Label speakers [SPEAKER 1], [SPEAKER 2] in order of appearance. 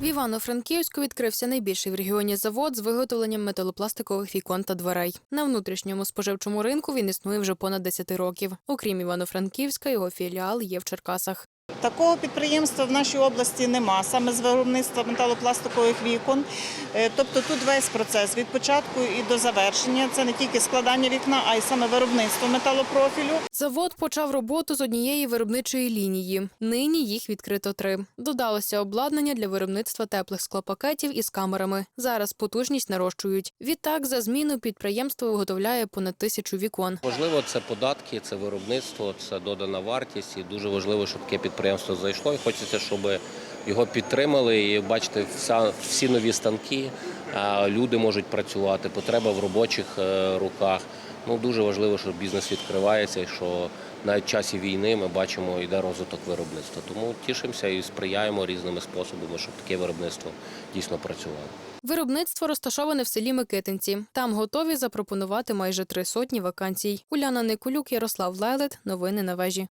[SPEAKER 1] В Івано-Франківську відкрився найбільший в регіоні завод з виготовленням металопластикових вікон та дверей. На внутрішньому споживчому ринку він існує вже понад 10 років. Окрім Івано-Франківська, його філіал є в Черкасах.
[SPEAKER 2] Такого підприємства в нашій області нема, саме з виробництва металопластикових вікон. Е, Тобто тут весь процес від початку і до завершення. Це не тільки складання вікна, а й саме виробництво металопрофілю.
[SPEAKER 1] Завод почав роботу з однієї виробничої лінії. Нині їх відкрито три. Додалося обладнання для виробництва теплих склопакетів із камерами. Зараз потужність нарощують. Відтак, за зміну підприємство виготовляє понад тисячу вікон.
[SPEAKER 3] Важливо це податки, це виробництво, це додана вартість. І дуже важливо, щоб таке підприємство зайшло. І хочеться, щоб його підтримали. І бачите, вся, всі нові станки, люди можуть працювати, потреба в робочих е, руках. Ну дуже важливо, що бізнес відкривається, і що навіть в часі війни ми бачимо, йде розвиток виробництва. Тому тішимося і сприяємо різними способами, щоб таке виробництво дійсно працювало.
[SPEAKER 1] Виробництво розташоване в селі Микитинці. Там готові запропонувати майже три сотні вакансій. Уляна Николюк, Ярослав Лелет. Новини на вежі.